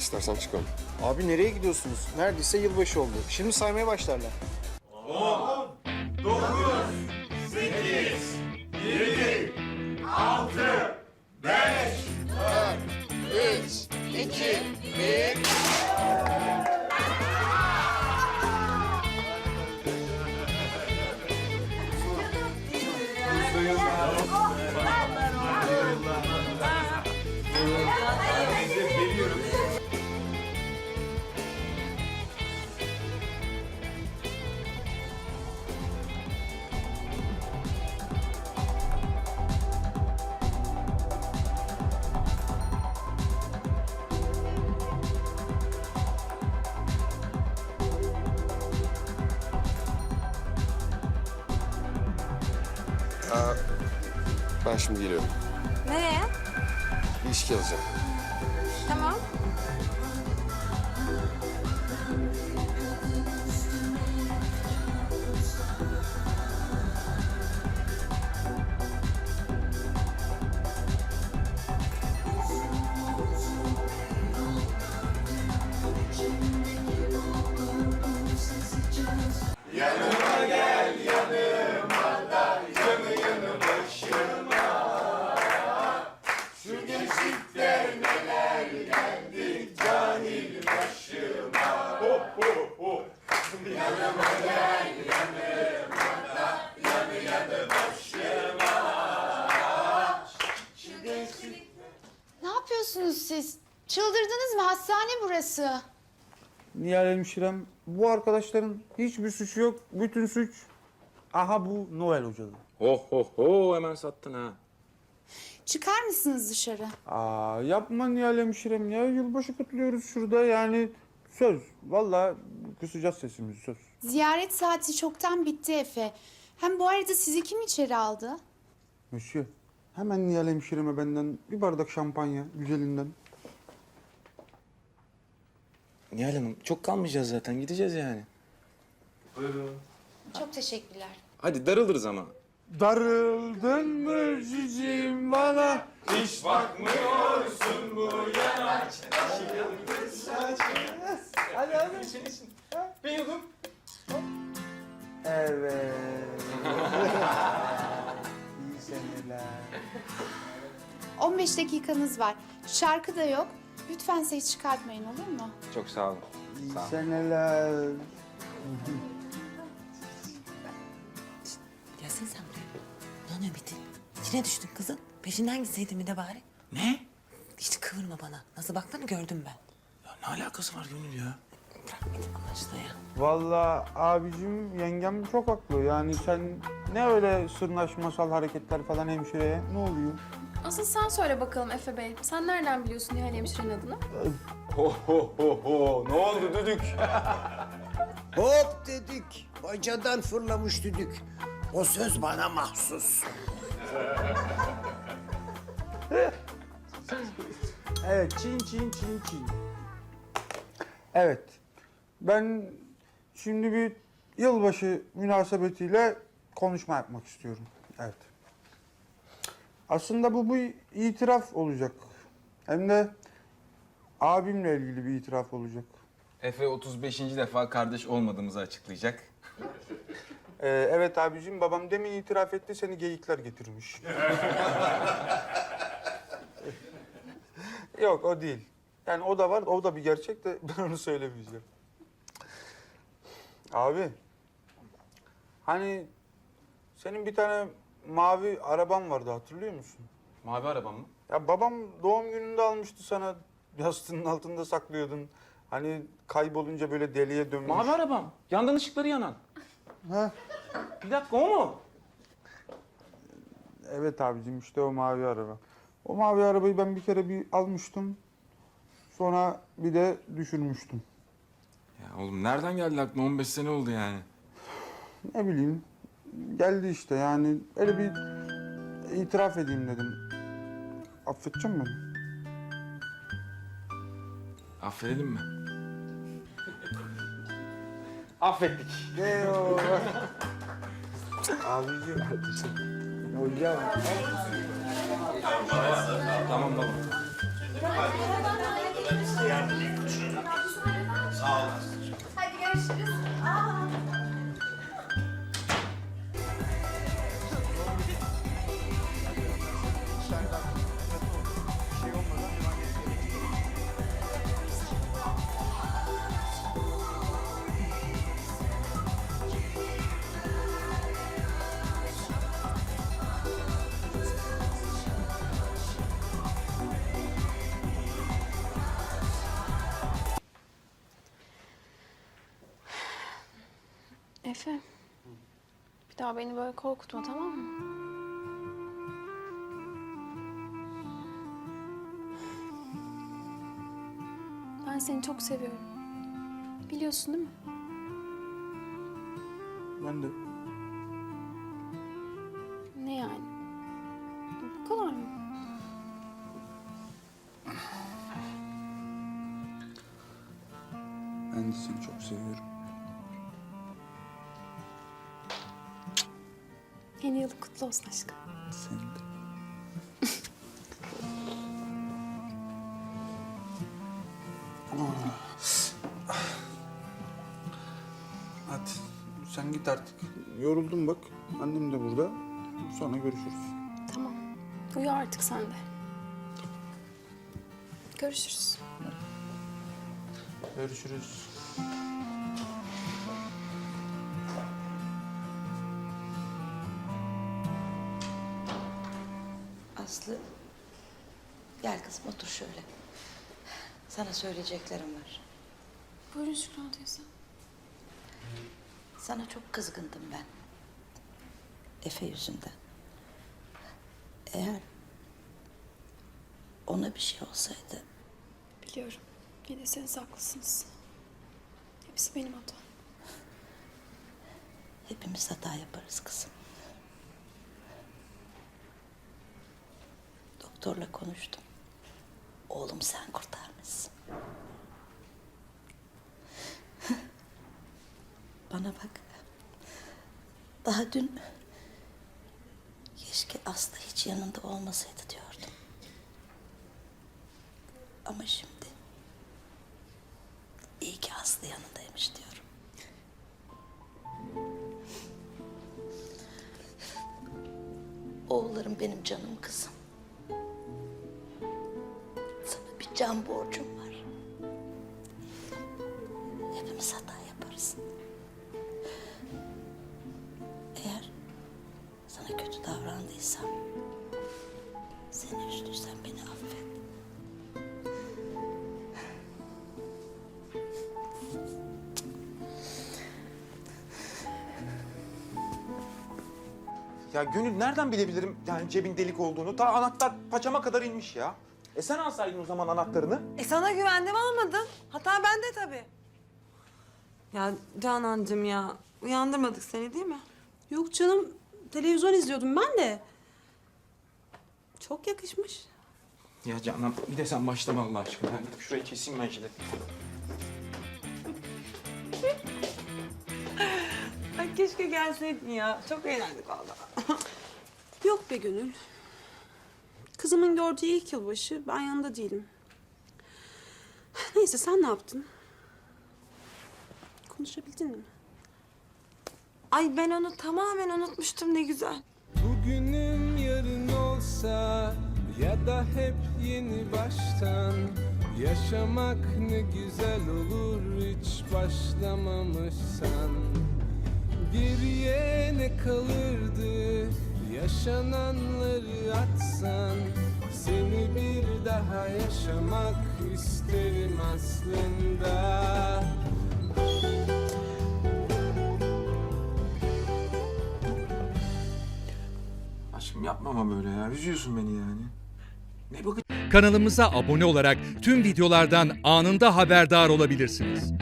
İstersen çıkalım. Abi nereye gidiyorsunuz? Neredeyse yılbaşı oldu. Şimdi saymaya başlarlar. Ben şimdi geliyorum. Nereye? Bir içki alacağım. Tamam. Çıldırdınız mı? Hastane burası. Nihal hemşirem, bu arkadaşların hiçbir suçu yok. Bütün suç aha bu Noel hocalı. Ho ho ho hemen sattın ha. Çıkar mısınız dışarı? Aa yapma Nihal hemşirem ya. Yılbaşı kutluyoruz şurada yani. Söz. Vallahi kısacağız sesimizi söz. Ziyaret saati çoktan bitti Efe. Hem bu arada sizi kim içeri aldı? Monsieur, hemen Nihal hemşireme benden bir bardak şampanya güzelinden. Nihal Hanım çok kalmayacağız zaten gideceğiz yani. Çok teşekkürler. Hadi darılırız ama. Darıldın mı cicim bana? Evet. İyi seneler. 15 dakikanız var. Şarkı da yok. Lütfen ses çıkartmayın olur mu? Çok sağ olun. İyi Sağ ol. seneler. Gelsene sen buraya. Ne oluyor Metin? İçine düştün kızın. Peşinden gitseydin bir de bari. Ne? Hiç kıvırma bana. Nasıl baktığını gördüm ben. Ya ne alakası var Gönül ya? Bırak Metin Allah aşkına ya. Vallahi abicim yengem çok haklı. Yani sen ne öyle sırnaşmasal hareketler falan hemşireye ne oluyor? Asıl sen söyle bakalım Efe Bey. Sen nereden biliyorsun Nihal hemşirenin adını? Ho ho ho ho ne oldu düdük? Hop dedik. Bacadan fırlamış düdük. O söz bana mahsus. Evet çin çin çin çin. Evet ben şimdi bir yılbaşı münasebetiyle konuşma yapmak istiyorum. Evet. Aslında bu bir itiraf olacak. Hem de abimle ilgili bir itiraf olacak. Efe 35. defa kardeş olmadığımızı açıklayacak. Ee, evet abicim babam demin itiraf etti seni geyikler getirmiş. Yok o değil. Yani o da var o da bir gerçek de ben onu söylemeyeceğim. Abi hani senin bir tane mavi araban vardı hatırlıyor musun? Mavi arabam mı? Ya babam doğum gününde almıştı sana yastığının altında saklıyordun. Hani kaybolunca böyle deliye dönmüş. Mavi arabam. Yandan ışıkları yanan. Ha. Bir dakika o mu? Evet abicim işte o mavi araba. O mavi arabayı ben bir kere bir almıştım. Sonra bir de düşürmüştüm. Ya oğlum nereden geldi aklına 15 sene oldu yani. Ne bileyim geldi işte yani öyle bir itiraf edeyim dedim. Affedecek mi? Affedelim mi? Affettik. Abicim. Hocam. Tamam baba. Sağ ol Aslı'cığım. Hadi görüşürüz. Efe. Bir daha beni böyle korkutma tamam mı? Ben seni çok seviyorum. Biliyorsun değil mi? Ben de Ne yani? Bu kadar mı? ben de seni çok seviyorum. Yeni yılı kutlu olsun aşkım. Seni de. Hadi sen git artık. Yoruldum bak. Annem de burada. Sonra görüşürüz. Tamam. Uyu artık sen de. Görüşürüz. Görüşürüz. Kızım otur şöyle. Sana söyleyeceklerim var. Buyurun Şükran teyze. Sana çok kızgındım ben. Efe yüzünden. Eğer ona bir şey olsaydı Biliyorum. Yine siz haklısınız. Hepsi benim hatam. hepimiz hata yaparız kızım. Doktorla konuştum. Oğlum sen kurtarmışsın. Bana bak. Daha dün keşke Aslı hiç yanında olmasaydı diyordum. Ama şimdi iyi ki Aslı yanındaymış diyorum. Oğullarım benim canım kızım. Can borcum var. Hepimiz hata yaparız. Eğer sana kötü davrandıysam, seni üzdüysem beni affet. Ya Gönül nereden bilebilirim yani cebin delik olduğunu? Ta anahtar paçama kadar inmiş ya. E sen alsaydın o zaman anahtarını. E sana güvendim almadım. Hata bende tabii. Ya Canancığım ya uyandırmadık seni değil mi? Yok canım, televizyon izliyordum ben de. Çok yakışmış. Ya Canan bir de sen başlama Allah aşkına. Ben gidip şurayı keseyim ben jilet. Ay keşke gelseydin ya. Çok eğlendik vallahi. Yok be Gönül. Kızımın gördüğü ilk yılbaşı, ben yanında değilim. Neyse sen ne yaptın? Konuşabildin mi? Ay ben onu tamamen unutmuştum ne güzel. Bugünüm yarın olsa ya da hep yeni baştan Yaşamak ne güzel olur hiç başlamamışsan Geriye ne kalırdı yaşananları atsan yaşamak isterim aslında Aşkım yapma ama böyle ya. Üzüyorsun beni yani. Ne bakın Kanalımıza abone olarak tüm videolardan anında haberdar olabilirsiniz.